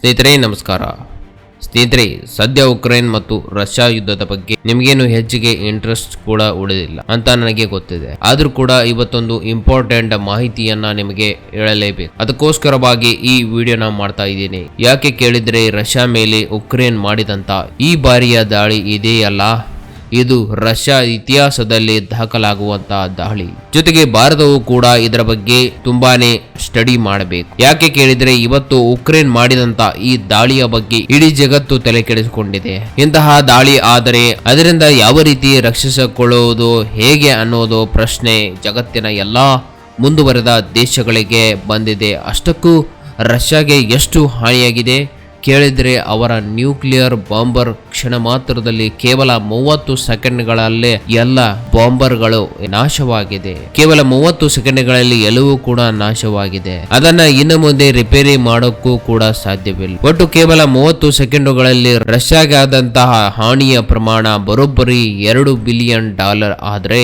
ಸ್ನೇಹಿತರೆ, ನಮಸ್ಕಾರ. ಸ್ನೇಹಿತರೆ, ಸದ್ಯ ಉಕ್ರೇನ್ ಮತ್ತು ರಷ್ಯಾ ಯುದ್ಧದ ಬಗ್ಗೆ ನಿಮಗೇನು ಹೆಚ್ಚಿಗೆ ಇಂಟ್ರೆಸ್ಟ್ ಕೂಡ ಉಳಿದಿಲ್ಲ ಅಂತ ನನಗೆ ಗೊತ್ತಿದೆ. ಆದ್ರೂ ಕೂಡ ಇವತ್ತೊಂದು ಇಂಪಾರ್ಟೆಂಟ್ ಮಾಹಿತಿಯನ್ನ ನಿಮಗೆ ಹೇಳಲೇಬೇಕು. ಅದಕ್ಕೋಸ್ಕರವಾಗಿ ಈ ವಿಡಿಯೋನ ಮಾಡ್ತಾ ಇದ್ದೀನಿ. ಯಾಕೆ ಕೇಳಿದ್ರೆ, ರಷ್ಯಾ ಮೇಲೆ ಉಕ್ರೇನ್ ಮಾಡಿದಂತ ಈ ಬಾರಿಯ ದಾಳಿ ಇದೆಯಲ್ಲ? ಇದು ರಷ್ಯಾ ಇತಿಹಾಸದಲ್ಲಿ ದಾಖಲಾಗುವಂತಹ ದಾಳಿ. ಜೊತೆಗೆ ಭಾರತವು ಕೂಡ ಇದರ ಬಗ್ಗೆ ತುಂಬಾನೇ ಸ್ಟಡಿ ಮಾಡಬೇಕು. ಯಾಕೆ ಕೇಳಿದ್ರೆ ಇವತ್ತು ಉಕ್ರೇನ್ ಮಾಡಿದಂತ ಈ ದಾಳಿಯ ಬಗ್ಗೆ ಇಡೀ ಜಗತ್ತು ತಲೆ ಕೆಡಿಸಿಕೊಂಡಿದೆ ಇಂತಹ ದಾಳಿ ಆದರೆ ಅದರಿಂದ ಯಾವ ರೀತಿ ರಕ್ಷಿಸಿಕೊಳ್ಳುವುದು, ಹೇಗೆ ಅನ್ನೋದು ಪ್ರಶ್ನೆ ಜಗತ್ತಿನ ಎಲ್ಲಾ ಮುಂದುವರೆದ ದೇಶಗಳಿಗೆ ಬಂದಿದೆ. ಅಷ್ಟಕ್ಕೂ ರಷ್ಯಾಗೆ ಎಷ್ಟು ಹಾನಿಯಾಗಿದೆ? ಕೇಳಿದರೆ ಅವರ ನ್ಯೂಕ್ಲಿಯರ್ ಬಾಂಬರ್ ಕ್ಷಣ ಮಾತ್ರದಲ್ಲಿ ಕೇವಲ ಮೂವತ್ತು ಸೆಕೆಂಡ್ಗಳಲ್ಲೇ ಎಲ್ಲ ಬಾಂಬರ್ಗಳು ನಾಶವಾಗಿದೆ. ಕೇವಲ ಮೂವತ್ತು ಸೆಕೆಂಡ್ಗಳಲ್ಲಿ ಎಲ್ಲವೂ ಕೂಡ ನಾಶವಾಗಿದೆ. ಅದನ್ನ ಇನ್ನು ಮುಂದೆ ರಿಪೇರಿ ಮಾಡೋಕ್ಕೂ ಕೂಡ ಸಾಧ್ಯವಿಲ್ಲ. ಒಟ್ಟು ಕೇವಲ ಮೂವತ್ತು ಸೆಕೆಂಡುಗಳಲ್ಲಿ ರಷ್ಯಾಗೆ ಆದಂತಹ ಹಾನಿಯ ಪ್ರಮಾಣ ಬರೋಬ್ಬರಿ ಎರಡು ಬಿಲಿಯನ್ ಡಾಲರ್. ಆದರೆ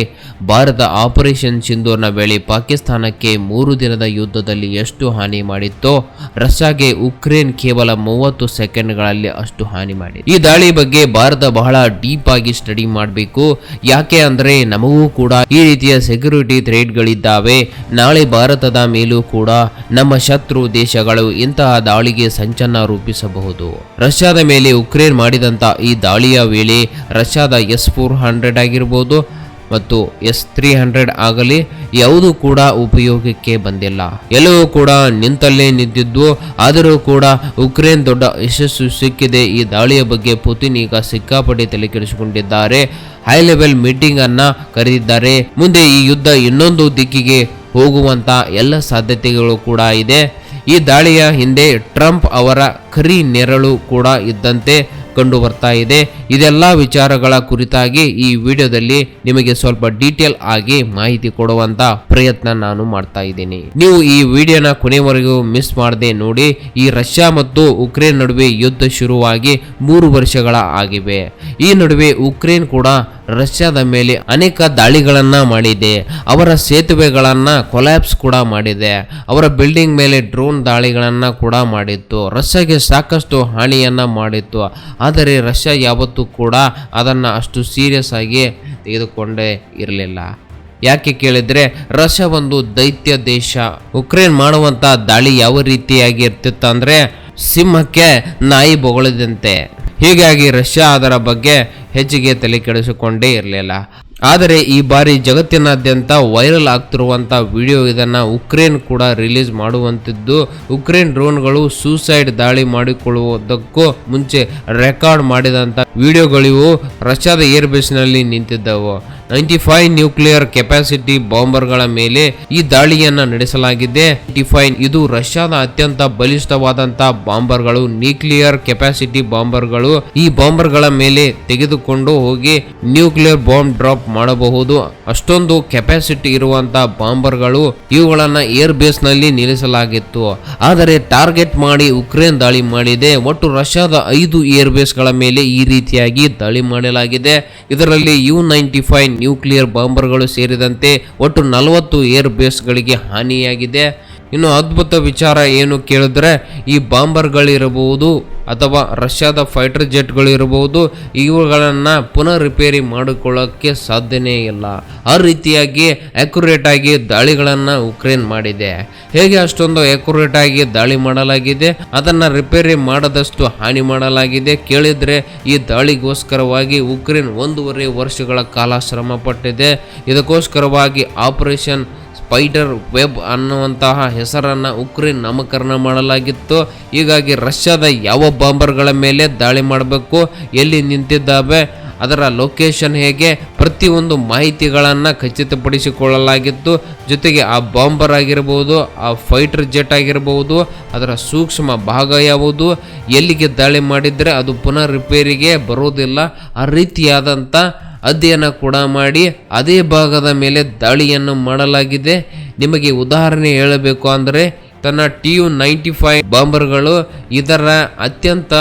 ಭಾರತ ಆಪರೇಷನ್ ಸಿಂಧೂರ್ನ ವೇಳೆ ಪಾಕಿಸ್ತಾನಕ್ಕೆ ಮೂರು ದಿನದ ಯುದ್ಧದಲ್ಲಿ ಎಷ್ಟು ಹಾನಿ ಮಾಡಿತ್ತೋ, ರಷ್ಯಾಗೆ ಉಕ್ರೇನ್ ಕೇವಲ ಮೂವತ್ತು ಸೆಕೆಂಡ್ಗಳಲ್ಲಿ ಅಷ್ಟು ಹಾನಿ ಮಾಡಿದೆ. ಈ ದಾಳಿ ಬಗ್ಗೆ ಭಾರತ ಬಹಳ ಡೀಪ್ ಆಗಿ ಸ್ಟಡಿ ಮಾಡಬೇಕು. ಯಾಕೆ ಅಂದ್ರೆ ನಮಗೂ ಕೂಡ ಈ ರೀತಿಯ ಸೆಕ್ಯೂರಿಟಿ ಥ್ರೇಟ್ಗಳಿದ್ದಾವೆ. ನಾಳೆ ಭಾರತದ ಮೇಲೂ ಕೂಡ ನಮ್ಮ ಶತ್ರು ದೇಶಗಳು ಇಂತಹ ದಾಳಿಗೆ ಸಂಚನ್ನ ರೂಪಿಸಬಹುದು. ರಷ್ಯಾದ ಮೇಲೆ ಉಕ್ರೇನ್ ಮಾಡಿದಂತ ಈ ದಾಳಿಯ ವೇಳೆ ರಷ್ಯಾದ ಎಸ್ ಫೋರ್ ಹಂಡ್ರೆಡ್ ಆಗಿರ್ಬೋದು ಮತ್ತು ಎಸ್ ತ್ರೀ ಹಂಡ್ರೆಡ್ ಆಗಲಿ, ಯಾವುದೂ ಕೂಡ ಉಪಯೋಗಕ್ಕೆ ಬಂದಿಲ್ಲ. ಎಲ್ಲವೂ ಕೂಡ ನಿಂತಲ್ಲೇ ನಿಂತಿದ್ದು ಆದರೂ ಕೂಡ ಉಕ್ರೇನ್ ದೊಡ್ಡ ಯಶಸ್ಸು ಸಿಕ್ಕಿದೆ. ಈ ದಾಳಿಯ ಬಗ್ಗೆ ಪುತಿನ್ ಈಗ ಸಿಕ್ಕಾಪಟ್ಟೆ ತಲೆ ಕೆಡಿಸಿಕೊಂಡಿದ್ದಾರೆ ಹೈ ಲೆವೆಲ್ ಮೀಟಿಂಗ್ ಅನ್ನ ಕರೆದಿದ್ದಾರೆ. ಮುಂದೆ ಈ ಯುದ್ಧ ಇನ್ನೊಂದು ದಿಕ್ಕಿಗೆ ಹೋಗುವಂತ ಎಲ್ಲ ಸಾಧ್ಯತೆಗಳು ಕೂಡ ಇದೆ. ಈ ದಾಳಿಯ ಹಿಂದೆ ಟ್ರಂಪ್ ಅವರ ಕರಿ ನೆರಳು ಕೂಡ ಇದ್ದಂತೆ ಕಂಡು ಬರ್ತಾ ಇದೆ. ಇದೆಲ್ಲ ವಿಚಾರಗಳ ಕುರಿತಾಗಿ ಈ ವಿಡಿಯೋದಲ್ಲಿ ನಿಮಗೆ ಸ್ವಲ್ಪ ಡೀಟೇಲ್ ಆಗಿ ಮಾಹಿತಿ ಕೊಡುವಂತ ಪ್ರಯತ್ನ ನಾನು ಮಾಡ್ತಾ ಇದ್ದೀನಿ. ನೀವು ಈ ವಿಡಿಯೋನ ಕೊನೆವರೆಗೂ ಮಿಸ್ ಮಾಡದೆ ನೋಡಿ, ಈ ರಷ್ಯಾ ಮತ್ತು ಉಕ್ರೇನ್ ನಡುವೆ ಯುದ್ಧ ಶುರುವಾಗಿ ಮೂರು ವರ್ಷಗಳ ಆಗಿವೆ. ಈ ನಡುವೆ ಉಕ್ರೇನ್ ಕೂಡ ರಷ್ಯಾದ ಮೇಲೆ ಅನೇಕ ದಾಳಿಗಳನ್ನ ಮಾಡಿದೆ. ಅವರ ಸೇತುವೆಗಳನ್ನ ಕೊಲ್ಯಾಪ್ಸ್ ಕೂಡ ಮಾಡಿದೆ. ಅವರ ಬಿಲ್ಡಿಂಗ್ ಮೇಲೆ ಡ್ರೋನ್ ದಾಳಿಗಳನ್ನ ಕೂಡ ಮಾಡಿತ್ತು. ರಷ್ಯಾಗೆ ಸಾಕಷ್ಟು ಹಾನಿಯನ್ನ ಮಾಡಿತ್ತು. ಆದರೆ ರಷ್ಯಾ ಯಾವತ್ತೂ ಕೂಡ ಅದನ್ನು ಅಷ್ಟು ಸೀರಿಯಸ್ ಆಗಿ ತೆಗೆದುಕೊಂಡೇ ಇರಲಿಲ್ಲ. ಯಾಕೆ ಕೇಳಿದ್ರೆ ರಷ್ಯಾ ಒಂದು ದೈತ್ಯ ದೇಶ. ಉಕ್ರೇನ್ ಮಾಡುವಂಥ ದಾಳಿ ಯಾವ ರೀತಿಯಾಗಿ ಇರ್ತಿತ್ತು ಅಂದ್ರೆ ಸಿಂಹಕ್ಕೆ ನಾಯಿ ಬೊಗಳಿದಂತೆ. ಹೀಗಾಗಿ ರಷ್ಯಾ ಅದರ ಬಗ್ಗೆ ಹೆಚ್ಚಿಗೆ ತಲೆ ಕೆಡಿಸಿಕೊಂಡೇ ಇರಲಿಲ್ಲ. ಆದರೆ ಈ ಬಾರಿ ಜಗತ್ತಿನಾದ್ಯಂತ ವೈರಲ್ ಆಗ್ತಿರುವಂಥ ವಿಡಿಯೋ ಇದನ್ನ ಉಕ್ರೇನ್ ಕೂಡ ರಿಲೀಸ್ ಮಾಡುವಂತಿದ್ದು, ಉಕ್ರೇನ್ ಡ್ರೋನ್ಗಳು ಸೂಸೈಡ್ ದಾಳಿ ಮಾಡಿಕೊಳ್ಳುವುದಕ್ಕೂ ಮುಂಚೆ ರೆಕಾರ್ಡ್ ಮಾಡಿದಂಥ ವಿಡಿಯೋಗಳಿವು ರಷ್ಯಾದ ಏರ್ ಬೇಸ್ನಲ್ಲಿ ನಿಂತಿದ್ದವು. ನೈಂಟಿ ಫೈವ್ ನ್ಯೂಕ್ಲಿಯರ್ ಕೆಪಾಸಿಟಿ ಬಾಂಬರ್ಗಳ ಮೇಲೆ ಈ ದಾಳಿಯನ್ನ ನಡೆಸಲಾಗಿದೆ. ಫೈವ್ ಇದು ರಷ್ಯಾದ ಅತ್ಯಂತ ಬಲಿಷ್ಠವಾದಂತಹ ಬಾಂಬರ್ಗಳು, ನ್ಯೂಕ್ಲಿಯರ್ ಕೆಪಾಸಿಟಿ ಬಾಂಬರ್ಗಳು. ಈ ಬಾಂಬರ್ಗಳ ಮೇಲೆ ತೆಗೆದುಕೊಂಡು ಹೋಗಿ ನ್ಯೂಕ್ಲಿಯರ್ ಬಾಂಬ್ ಡ್ರಾಪ್ ಮಾಡಬಹುದು. ಅಷ್ಟೊಂದು ಕೆಪಾಸಿಟಿ ಇರುವಂತಹ ಬಾಂಬರ್ಗಳು ಇವುಗಳನ್ನ ಏರ್ ಬೇಸ್ನಲ್ಲಿ ನಿಲ್ಲಿಸಲಾಗಿತ್ತು. ಆದರೆ ಟಾರ್ಗೆಟ್ ಮಾಡಿ ಉಕ್ರೇನ್ ದಾಳಿ ಮಾಡಿದೆ. ಒಟ್ಟು ರಷ್ಯಾದ ಐದು ಏರ್ ಬೇಸ್ ಮೇಲೆ ಈ ರೀತಿಯಾಗಿ ದಾಳಿ ಮಾಡಲಾಗಿದೆ. ಇದರಲ್ಲಿ ಯು ನೈಂಟಿ ಫೈವ್ ನ್ಯೂಕ್ಲಿಯರ್ ಬಾಂಬರ್ಗಳು ಸೇರಿದಂತೆ ಒಟ್ಟು ನಲವತ್ತು ಏರ್ ಬೇಸ್ಗಳಿಗೆ ಹಾನಿಯಾಗಿದೆ. ಇನ್ನು ಅದ್ಭುತ ವಿಚಾರ ಏನು ಕೇಳಿದ್ರೆ, ಈ ಬಾಂಬರ್ಗಳಿರಬಹುದು ಅಥವಾ ರಷ್ಯಾದ ಫೈಟರ್ ಜೆಟ್ಗಳಿರಬಹುದು, ಇವುಗಳನ್ನು ಪುನಃ ರಿಪೇರಿ ಮಾಡಿಕೊಳ್ಳೋಕ್ಕೆ ಸಾಧ್ಯನೇ ಇಲ್ಲ. ಆ ರೀತಿಯಾಗಿ ಆಗಿ ದಾಳಿಗಳನ್ನು ಉಕ್ರೇನ್ ಮಾಡಿದೆ. ಹೇಗೆ ಅಷ್ಟೊಂದು ಆಗಿ ದಾಳಿ ಮಾಡಲಾಗಿದೆ, ಅದನ್ನು ರಿಪೇರಿ ಮಾಡದಷ್ಟು ಹಾನಿ ಮಾಡಲಾಗಿದೆ ಕೇಳಿದರೆ, ಈ ದಾಳಿಗೋಸ್ಕರವಾಗಿ ಉಕ್ರೇನ್ ಒಂದೂವರೆ ವರ್ಷಗಳ ಕಾಲ ಶ್ರಮ ಪಟ್ಟಿದೆ. ಇದಕ್ಕೋಸ್ಕರವಾಗಿ ಆಪರೇಷನ್ ಸ್ಪೈಡರ್ ವೆಬ್ ಅನ್ನುವಂತಹ ಹೆಸರನ್ನು ಉಕ್ರೇನ್ ನಾಮಕರಣ ಮಾಡಲಾಗಿತ್ತು. ಹೀಗಾಗಿ ರಷ್ಯಾದ ಯಾವ ಬಾಂಬರ್ಗಳ ಮೇಲೆ ದಾಳಿ ಮಾಡಬೇಕು, ಎಲ್ಲಿ ನಿಂತಿದ್ದಾವೆ, ಅದರ ಲೊಕೇಶನ್ ಹೇಗೆ, ಪ್ರತಿಯೊಂದು ಮಾಹಿತಿಗಳನ್ನು ಖಚಿತಪಡಿಸಿಕೊಳ್ಳಲಾಗಿತ್ತು. ಜೊತೆಗೆ ಆ ಬಾಂಬರ್ ಆಗಿರ್ಬೋದು, ಆ ಫೈಟರ್ ಜೆಟ್ ಆಗಿರ್ಬೋದು, ಅದರ ಸೂಕ್ಷ್ಮ ಭಾಗ ಯಾವುದು, ಎಲ್ಲಿಗೆ ದಾಳಿ ಮಾಡಿದರೆ ಅದು ಪುನಃ ರಿಪೇರಿಗೆ ಬರೋದಿಲ್ಲ, ಆ ರೀತಿಯಾದಂಥ ಅಧ್ಯಯನ ಕೂಡ ಮಾಡಿ ಅದೇ ಭಾಗದ ಮೇಲೆ ದಾಳಿಯನ್ನು ಮಾಡಲಾಗಿದೆ. ನಿಮಗೆ ಉದಾಹರಣೆ ಹೇಳಬೇಕು ಅಂದರೆ ತನ್ನ ಟಿ ಯು ನೈಂಟಿ ಫೈವ್ ಬಾಂಬರ್ಗಳು ಇದರ ಅತ್ಯಂತ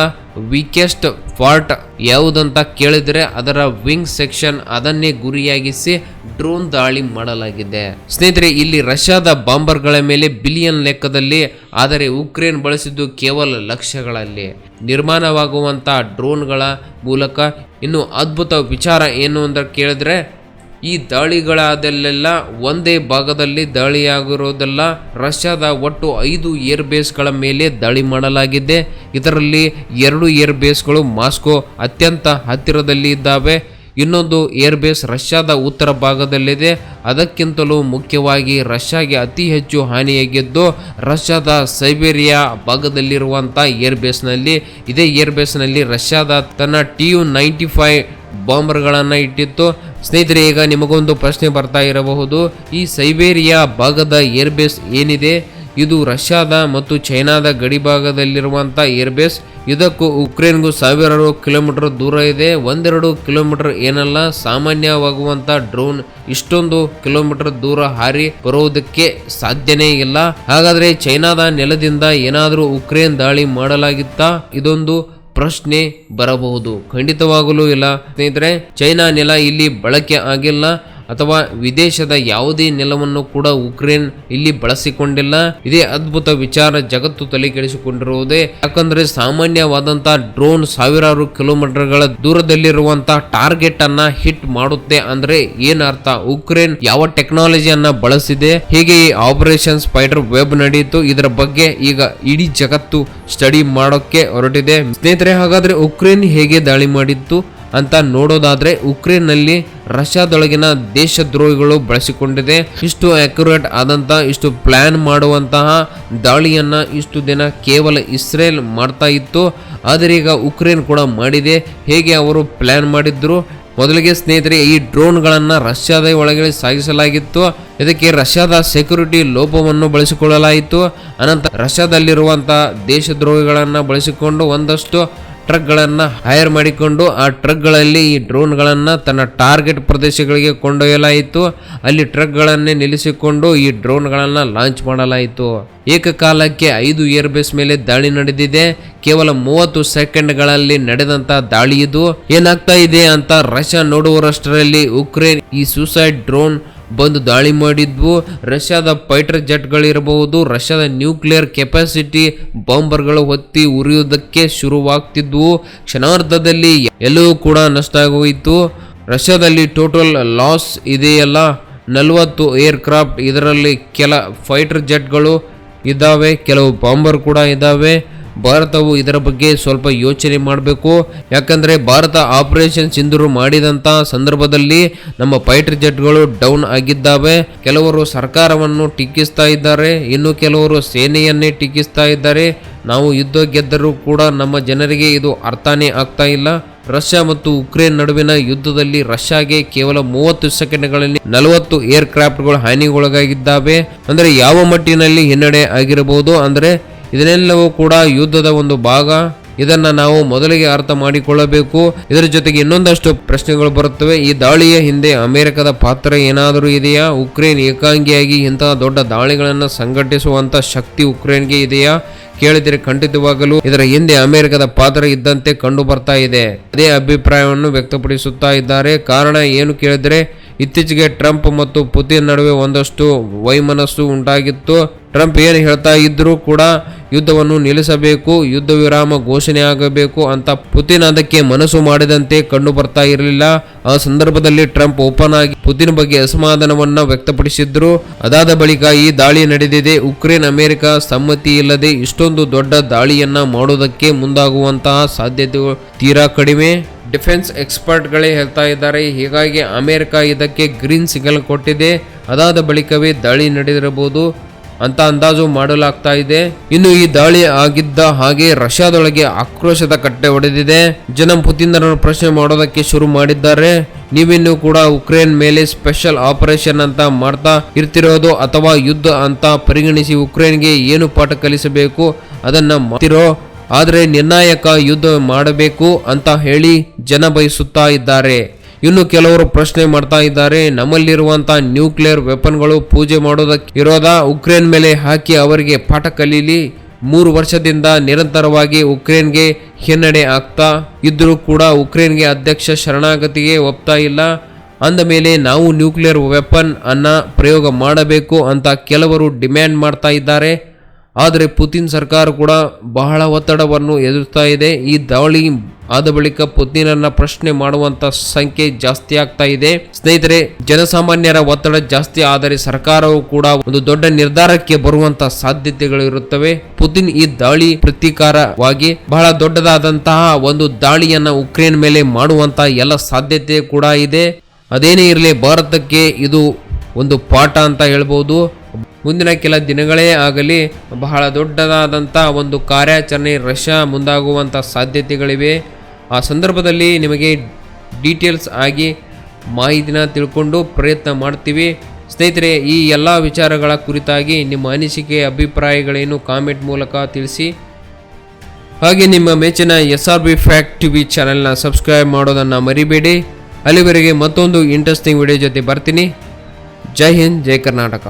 ವೀಕೆಸ್ಟ್ ಪಾರ್ಟ್ ಯಾವುದಂತ ಕೇಳಿದರೆ ಅದರ ವಿಂಗ್ ಸೆಕ್ಷನ್ ಅದನ್ನೇ ಗುರಿಯಾಗಿಸಿ ಡ್ರೋನ್ ದಾಳಿ ಮಾಡಲಾಗಿದೆ. ಸ್ನೇಹಿತರೆ, ಇಲ್ಲಿ ರಷ್ಯಾದ ಬಾಂಬರ್ಗಳ ಮೇಲೆ ಬಿಲಿಯನ್ ಲೆಕ್ಕದಲ್ಲಿ, ಆದರೆ ಉಕ್ರೇನ್ ಬಳಸಿದ್ದು ಕೇವಲ ಲಕ್ಷಗಳಲ್ಲಿ. ನಿರ್ಮಾಣವಾಗುವಂತಹ ಡ್ರೋನ್ಗಳ ಮೂಲಕ ಇನ್ನು ಅದ್ಭುತ ವಿಚಾರ ಏನು ಅಂತ ಕೇಳಿದ್ರೆ ಈ ದಾಳಿಗಳಾದಲ್ಲೆಲ್ಲ ಒಂದೇ ಭಾಗದಲ್ಲಿ ದಾಳಿಯಾಗಿರೋದಲ್ಲ ರಷ್ಯಾದ ಒಟ್ಟು ಐದು ಏರ್ ಬೇಸ್ಗಳ ಮೇಲೆ ದಾಳಿ ಮಾಡಲಾಗಿದೆ. ಇದರಲ್ಲಿ ಎರಡು ಏರ್ ಬೇಸ್ಗಳು ಮಾಸ್ಕೋ ಅತ್ಯಂತ ಹತ್ತಿರದಲ್ಲಿ ಇದ್ದಾವೆ. ಇನ್ನೊಂದು ಏರ್ ಬೇಸ್ ರಷ್ಯಾದ ಉತ್ತರ ಭಾಗದಲ್ಲಿದೆ. ಅದಕ್ಕಿಂತಲೂ ಮುಖ್ಯವಾಗಿ ರಷ್ಯಾಗೆ ಅತಿ ಹೆಚ್ಚು ಹಾನಿಯಾಗಿದ್ದು, ರಷ್ಯಾದ ಸೈಬೇರಿಯಾ ಭಾಗದಲ್ಲಿರುವಂಥ ಏರ್ ಬೇಸ್ನಲ್ಲಿ ಇದೇ ಏರ್ ಬೇಸ್ನಲ್ಲಿ ರಷ್ಯಾದ ತನ್ನ ಟಿ ಯು ನೈಂಟಿ ಫೈವ್ ಬಾಂಬರ್ಗಳನ್ನು ಇಟ್ಟಿತ್ತು. ಸ್ನೇಹಿತರೆ, ಈಗ ನಿಮಗೊಂದು ಪ್ರಶ್ನೆ ಬರ್ತಾ ಇರಬಹುದು. ಈ ಸೈಬೇರಿಯಾ ಭಾಗದ ಏರ್ಬೇಸ್ ಏನಿದೆ? ಇದು ರಷ್ಯಾದ ಮತ್ತು ಚೈನಾದ ಗಡಿ ಭಾಗದಲ್ಲಿರುವಂಥ ಏರ್ಬೇಸ್. ಇದಕ್ಕೂ ಉಕ್ರೇನ್ಗೂ ಸಾವಿರಾರು ಕಿಲೋಮೀಟರ್ ದೂರ ಇದೆ. ಒಂದೆರಡು ಕಿಲೋಮೀಟರ್ ಏನಲ್ಲ ಸಾಮಾನ್ಯವಾಗುವಂಥ ಡ್ರೋನ್ ಇಷ್ಟೊಂದು ಕಿಲೋಮೀಟರ್ ದೂರ ಹಾರಿ ಬರುವುದಕ್ಕೆ ಸಾಧ್ಯನೇ ಇಲ್ಲ. ಹಾಗಾದರೆ ಚೈನಾದ ನೆಲದಿಂದ ಏನಾದರೂ ಉಕ್ರೇನ್ ದಾಳಿ ಮಾಡಲಾಗಿತ್ತಾ? ಇದೊಂದು ಪ್ರಶ್ನೆ ಬರಬಹುದು. ಖಂಡಿತವಾಗಲೂ ಇಲ್ಲ. ಸ್ನೇಹಿತರೆ ಚೈನಾ ನೆಲ ಇಲ್ಲಿ ಬಳಕೆ ಆಗಿಲ್ಲ. ಅಥವಾ ವಿದೇಶದ ಯಾವುದೇ ನೆಲವನ್ನು ಕೂಡ ಉಕ್ರೇನ್ ಇಲ್ಲಿ ಬಳಸಿಕೊಂಡಿಲ್ಲ. ಇದೇ ಅದ್ಭುತ ವಿಚಾರ ಜಗತ್ತು ತಲೆ ಕೆಡಿಸಿಕೊಂಡಿರುವುದೇ ಯಾಕಂದ್ರೆ ಸಾಮಾನ್ಯವಾದಂತಹ ಡ್ರೋನ್ ಸಾವಿರಾರು ಕಿಲೋಮೀಟರ್ಗಳ ದೂರದಲ್ಲಿರುವಂತಹ ಟಾರ್ಗೆಟ್ ಅನ್ನ ಹಿಟ್ ಮಾಡುತ್ತೆ ಅಂದ್ರೆ ಏನ್ ಅರ್ಥ ಉಕ್ರೇನ್ ಯಾವ ಟೆಕ್ನಾಲಜಿಯನ್ನ ಬಳಸಿದೆ? ಹೇಗೆ ಈ ಆಪರೇಷನ್ ಸ್ಪೈಡರ್ ವೆಬ್ ನಡೆಯಿತು? ಇದರ ಬಗ್ಗೆ ಈಗ ಇಡೀ ಜಗತ್ತು ಸ್ಟಡಿ ಮಾಡೋಕೆ ಹೊರಟಿದೆ. ಸ್ನೇಹಿತರೆ, ಹಾಗಾದ್ರೆ ಉಕ್ರೇನ್ ಹೇಗೆ ದಾಳಿ ಮಾಡಿತ್ತು? ಅಂತ ನೋಡೋದಾದ್ರೆ ಉಕ್ರೇನ್ನಲ್ಲಿ ರಷ್ಯಾದೊಳಗಿನ ದೇಶದ್ರೋಹಿಗಳು ಬಳಸಿಕೊಂಡಿದೆ. ಇಷ್ಟು ಅಕ್ಯುರೇಟ್ ಆದಂತ, ಇಷ್ಟು ಪ್ಲಾನ್ ಮಾಡುವಂತಹ ದಾಳಿಯನ್ನ ಇಷ್ಟು ದಿನ ಕೇವಲ ಇಸ್ರೇಲ್ ಮಾಡ್ತಾ ಇತ್ತು. ಆದರೆ ಈಗ ಉಕ್ರೇನ್ ಕೂಡ ಮಾಡಿದೆ. ಹೇಗೆ ಅವರು ಪ್ಲಾನ್ ಮಾಡಿದ್ರು? ಮೊದಲಿಗೆ ಸ್ನೇಹಿತರೆ, ಈ ಡ್ರೋನ್ಗಳನ್ನು ರಷ್ಯಾದ ಒಳಗೆ ಸಾಗಿಸಲಾಗಿತ್ತು. ಇದಕ್ಕೆ ರಷ್ಯಾದ ಸೆಕ್ಯೂರಿಟಿ ಲೋಪವನ್ನು ಬಳಸಿಕೊಳ್ಳಲಾಯಿತು. ಅನಂತರ ರಷ್ಯಾದಲ್ಲಿರುವಂತಹ ದೇಶದ್ರೋಹಿಗಳನ್ನು ಬಳಸಿಕೊಂಡು ಒಂದಷ್ಟು ಟ್ರಕ್ಗಳನ್ನು ಹೈರ್ ಮಾಡಿಕೊಂಡು ಆ ಟ್ರಕ್ಗಳಲ್ಲಿ ಈ ಡ್ರೋನ್ಗಳನ್ನು ತನ್ನ ಟಾರ್ಗೆಟ್ ಪ್ರದೇಶಗಳಿಗೆ ಕೊಂಡೊಯ್ಯಲಾಯಿತು. ಅಲ್ಲಿ ಟ್ರಕ್ಗಳನ್ನೇ ನಿಲ್ಲಿಸಿಕೊಂಡು ಈ ಡ್ರೋನ್ಗಳನ್ನು ಲಾಂಚ್ ಮಾಡಲಾಯಿತು. ಏಕಕಾಲಕ್ಕೆ ಐದು ಏರ್ಬೇಸ್ ಮೇಲೆ ದಾಳಿ ನಡೆದಿದೆ. ಕೇವಲ ಮೂವತ್ತು ಸೆಕೆಂಡ್ಗಳಲ್ಲಿ ನಡೆದಂತ ದಾಳಿ ಇದು ಏನಾಗ್ತಾ ಇದೆ ಅಂತ ರಷ್ಯಾ ನೋಡುವರಷ್ಟರಲ್ಲಿ ಉಕ್ರೇನ್ ಈ ಸೂಸೈಡ್ ಡ್ರೋನ್ ಬಂದು ದಾಳಿ ಮಾಡಿದ್ವು. ರಷ್ಯಾದ ಫೈಟರ್ ಜೆಟ್ಗಳಿರಬಹುದು, ರಷ್ಯಾದ ನ್ಯೂಕ್ಲಿಯರ್ ಕೆಪಾಸಿಟಿ ಬಾಂಬರ್ಗಳು ಹೊತ್ತಿ ಉರಿಯುವುದಕ್ಕೆ ಶುರುವಾಗ್ತಿದ್ವು. ಕ್ಷಣಾರ್ಧದಲ್ಲಿ ಎಲ್ಲವೂ ಕೂಡ ನಷ್ಟ ಆಗೋಯಿತು. ರಷ್ಯಾದಲ್ಲಿ ಟೋಟಲ್ ಲಾಸ್ ಇದೆಯಲ್ಲ? ನಲವತ್ತು ಏರ್ಕ್ರಾಫ್ಟ್ ಇದರಲ್ಲಿ ಕೆಲ ಫೈಟರ್ ಜೆಟ್ಗಳು ಇದ್ದಾವೆ, ಕೆಲವು ಬಾಂಬರ್ ಕೂಡ ಇದ್ದಾವೆ. ಭಾರತವು ಇದರ ಬಗ್ಗೆ ಸ್ವಲ್ಪ ಯೋಚನೆ ಮಾಡಬೇಕು. ಯಾಕಂದರೆ ಭಾರತ ಆಪರೇಷನ್ ಸಿಂಧೂರು ಮಾಡಿದಂಥ ಸಂದರ್ಭದಲ್ಲಿ ನಮ್ಮ ಫೈಟರ್ ಜೆಟ್ಗಳು ಡೌನ್ ಆಗಿದ್ದಾವೆ. ಕೆಲವರು ಸರ್ಕಾರವನ್ನು ಟೀಕಿಸ್ತಾ ಇದ್ದಾರೆ. ಇನ್ನು ಕೆಲವರು ಸೇನೆಯನ್ನೇ ಟೀಕಿಸ್ತಾ ಇದ್ದಾರೆ. ನಾವು ಯುದ್ಧ ಗೆದ್ದರೂ ಕೂಡ ನಮ್ಮ ಜನರಿಗೆ ಇದು ಅರ್ಥನೇ ಆಗ್ತಾ ಇಲ್ಲ. ರಷ್ಯಾ ಮತ್ತು ಉಕ್ರೇನ್ ನಡುವಿನ ಯುದ್ಧದಲ್ಲಿ ರಷ್ಯಾಗೆ ಕೇವಲ ಮೂವತ್ತು ಸೆಕೆಂಡ್ಗಳಲ್ಲಿ ನಲವತ್ತು ಏರ್ ಕ್ರಾಫ್ಟ್ಗಳು ಹಾನಿಗೊಳಗಾಗಿದ್ದಾವೆ. ಅಂದರೆ ಯಾವ ಮಟ್ಟಿನಲ್ಲಿ ಹಿನ್ನಡೆ ಆಗಿರಬಹುದು? ಅಂದ್ರೆ ಇದನ್ನೆಲ್ಲವೂ ಕೂಡ ಯುದ್ಧದ ಒಂದು ಭಾಗ. ಇದನ್ನ ನಾವು ಮೊದಲಿಗೆ ಅರ್ಥ ಮಾಡಿಕೊಳ್ಳಬೇಕು. ಇದರ ಜೊತೆಗೆ ಇನ್ನೊಂದಷ್ಟು ಪ್ರಶ್ನೆಗಳು ಬರುತ್ತವೆ. ಈ ದಾಳಿಯ ಹಿಂದೆ ಅಮೆರಿಕದ ಪಾತ್ರ ಏನಾದರೂ ಇದೆಯಾ? ಉಕ್ರೇನ್ ಏಕಾಂಗಿಯಾಗಿ ಇಂತಹ ದೊಡ್ಡ ದಾಳಿಗಳನ್ನು ಸಂಘಟಿಸುವಂತ ಶಕ್ತಿ ಉಕ್ರೇನ್ಗೆ ಇದೆಯಾ? ಕೇಳಿದರೆ ಖಂಡಿತವಾಗಲು ಇದರ ಹಿಂದೆ ಅಮೆರಿಕದ ಪಾತ್ರ ಇದ್ದಂತೆ ಕಂಡು ಬರ್ತಾ ಇದೆ. ಅದೇ ಅಭಿಪ್ರಾಯವನ್ನು ವ್ಯಕ್ತಪಡಿಸುತ್ತಾ ಇದ್ದಾರೆ. ಕಾರಣ ಏನು ಕೇಳಿದರೆ, ಇತ್ತೀಚೆಗೆ ಟ್ರಂಪ್ ಮತ್ತು ಪುತಿನ್ ನಡುವೆ ಒಂದಷ್ಟು ವೈಮನಸ್ಸು ಉಂಟಾಗಿತ್ತು. ಟ್ರಂಪ್ ಏನು ಹೇಳ್ತಾ ಇದ್ರೂ ಕೂಡ ಯುದ್ಧವನ್ನು ನಿಲ್ಲಿಸಬೇಕು, ಯುದ್ಧ ವಿರಾಮ ಘೋಷಣೆ ಆಗಬೇಕು ಅಂತ ಪುತಿನ್ ಅದಕ್ಕೆ ಮನಸ್ಸು ಮಾಡಿದಂತೆ ಕಂಡು ಬರ್ತಾ ಇರಲಿಲ್ಲ. ಆ ಸಂದರ್ಭದಲ್ಲಿ ಟ್ರಂಪ್ ಓಪನ್ ಆಗಿ ಪುತಿನ್ ಬಗ್ಗೆ ಅಸಮಾಧಾನವನ್ನ ವ್ಯಕ್ತಪಡಿಸಿದ್ರು. ಅದಾದ ಬಳಿಕ ಈ ದಾಳಿ ನಡೆದಿದೆ. ಉಕ್ರೇನ್, ಅಮೆರಿಕ ಸಮ್ಮತಿ ಇಲ್ಲದೆ ಇಷ್ಟೊಂದು ದೊಡ್ಡ ದಾಳಿಯನ್ನ ಮಾಡೋದಕ್ಕೆ ಮುಂದಾಗುವಂತಹ ಸಾಧ್ಯತೆ ತೀರಾ ಕಡಿಮೆ. ಡಿಫೆನ್ಸ್ ಎಕ್ಸ್ಪರ್ಟ್ಗಳೇ ಹೇಳ್ತಾ ಇದ್ದಾರೆ, ಹೀಗಾಗಿ ಅಮೆರಿಕ ಇದಕ್ಕೆ ಗ್ರೀನ್ ಸಿಗ್ನಲ್ ಕೊಟ್ಟಿದೆ. ಅದಾದ ಬಳಿಕವೇ ದಾಳಿ ನಡೆದಿರಬಹುದು. ಅಂತ ಅಂದಾಜು ಮಾಡಲಾಗ್ತಾ ಇದೆ. ಇನ್ನು ಈ ದಾಳಿ ಆಗಿದ್ದ ಹಾಗೆ ರಷ್ಯಾದೊಳಗೆ ಆಕ್ರೋಶದ ಕಟ್ಟೆ ಒಡೆದಿದೆ. ಜನ ಪುತಿನರನ್ನು ಪ್ರಶ್ನೆ ಮಾಡೋದಕ್ಕೆ ಶುರು ಮಾಡಿದ್ದಾರೆ. ನೀವಿನ್ನು ಕೂಡ ಉಕ್ರೇನ್ ಮೇಲೆ ಸ್ಪೆಷಲ್ ಆಪರೇಷನ್ ಅಂತ ಮಾಡ್ತಾ ಇರ್ತಿರೋದು ಅಥವಾ ಯುದ್ಧ ಅಂತ ಪರಿಗಣಿಸಿ ಉಕ್ರೇನ್ಗೆ ಏನು ಪಾಠ ಕಲಿಸಬೇಕು ಅದನ್ನ ಮಾಡ್ತಿರೋ? ಆದರೆ ನಿರ್ಣಾಯಕ ಯುದ್ಧ ಮಾಡಬೇಕು ಅಂತ ಹೇಳಿ ಜನ ಬಯಸುತ್ತಾ ಇದ್ದಾರೆ. ಇನ್ನು ಕೆಲವರು ಪ್ರಶ್ನೆ ಮಾಡ್ತಾ ಇದ್ದಾರೆ. ನಮ್ಮಲ್ಲಿರುವಂತಹ ನ್ಯೂಕ್ಲಿಯರ್ ವೆಪನ್ಗಳು ಪೂಜೆ ಮಾಡೋದಕ್ಕೆ ಇರೋದಾ ಉಕ್ರೇನ್ ಮೇಲೆ ಹಾಕಿ ಅವರಿಗೆ ಪಾಠ ಕಲೀಲಿ. ಮೂರು ವರ್ಷದಿಂದ ನಿರಂತರವಾಗಿ ಉಕ್ರೇನ್ಗೆ ಹಿನ್ನಡೆ ಆಗ್ತಾ ಇದ್ರೂ ಕೂಡ ಉಕ್ರೇನ್ಗೆ ಅಧ್ಯಕ್ಷ ಶರಣಾಗತಿಗೆ ಒಪ್ತಾ ಇಲ್ಲ. ಅಂದ ಮೇಲೆ ನಾವು ನ್ಯೂಕ್ಲಿಯರ್ ವೆಪನ್ ಅನ್ನ ಪ್ರಯೋಗ ಮಾಡಬೇಕು ಅಂತ ಕೆಲವರು ಡಿಮ್ಯಾಂಡ್ ಮಾಡ್ತಾ ಇದ್ದಾರೆ. ಆದರೆ ಪುತಿನ್ ಸರ್ಕಾರ ಕೂಡ ಬಹಳ ಒತ್ತಡವನ್ನು ಎದುರಿಸ್ತಾ ಇದೆ. ಈ ದಾಳಿ ಆದ ಬಳಿಕ ಪುತಿನನ್ನ ಪ್ರಶ್ನೆ ಮಾಡುವಂತ ಸಂಖ್ಯೆ ಜಾಸ್ತಿ ಆಗ್ತಾ ಇದೆ. ಸ್ನೇಹಿತರೆ, ಜನಸಾಮಾನ್ಯರ ಒತ್ತಡ ಜಾಸ್ತಿ, ಆದರೆ ಸರ್ಕಾರವು ಕೂಡ ಒಂದು ದೊಡ್ಡ ನಿರ್ಧಾರಕ್ಕೆ ಬರುವಂತ ಸಾಧ್ಯತೆಗಳು ಇರುತ್ತವೆ. ಪುತಿನ್ ಈ ದಾಳಿ ಪ್ರತೀಕಾರವಾಗಿ ಬಹಳ ದೊಡ್ಡದಾದಂತಹ ಒಂದು ದಾಳಿಯನ್ನ ಉಕ್ರೇನ್ ಮೇಲೆ ಮಾಡುವಂತ ಎಲ್ಲ ಸಾಧ್ಯತೆ ಕೂಡ ಇದೆ. ಅದೇನೇ ಇರಲಿ, ಭಾರತಕ್ಕೆ ಇದು ಒಂದು ಪಾಠ ಅಂತ ಹೇಳ್ಬೋದು. ಮುಂದಿನ ಕೆಲ ದಿನಗಳೇ ಆಗಲಿ ಬಹಳ ದೊಡ್ಡದಾದಂಥ ಒಂದು ಕಾರ್ಯಾಚರಣೆ ರಷ್ಯಾ ಮುಂದಾಗುವಂಥ ಸಾಧ್ಯತೆಗಳಿವೆ. ಆ ಸಂದರ್ಭದಲ್ಲಿ ನಿಮಗೆ ಡೀಟೇಲ್ಸ್ ಆಗಿ ಮಾಹಿತಿನ ತಿಳ್ಕೊಂಡು ಪ್ರಯತ್ನ ಮಾಡ್ತೀವಿ. ಸ್ನೇಹಿತರೆ, ಈ ಎಲ್ಲ ವಿಚಾರಗಳ ಕುರಿತಾಗಿ ನಿಮ್ಮ ಅನಿಸಿಕೆ, ಅಭಿಪ್ರಾಯಗಳೇನು ಕಾಮೆಂಟ್ ಮೂಲಕ ತಿಳಿಸಿ. ಹಾಗೆ ನಿಮ್ಮ ಮೆಚ್ಚಿನ S R B Fact T V ಚಾನೆಲ್ನ ಸಬ್ಸ್ಕ್ರೈಬ್ ಮಾಡೋದನ್ನು ಮರಿಬೇಡಿ. ಅಲ್ಲಿವರೆಗೆ ಮತ್ತೊಂದು ಇಂಟ್ರೆಸ್ಟಿಂಗ್ ವಿಡಿಯೋ ಜೊತೆ ಬರ್ತೀನಿ. ಜೈ ಹಿಂದ್, ಜೈ ಕರ್ನಾಟಕ.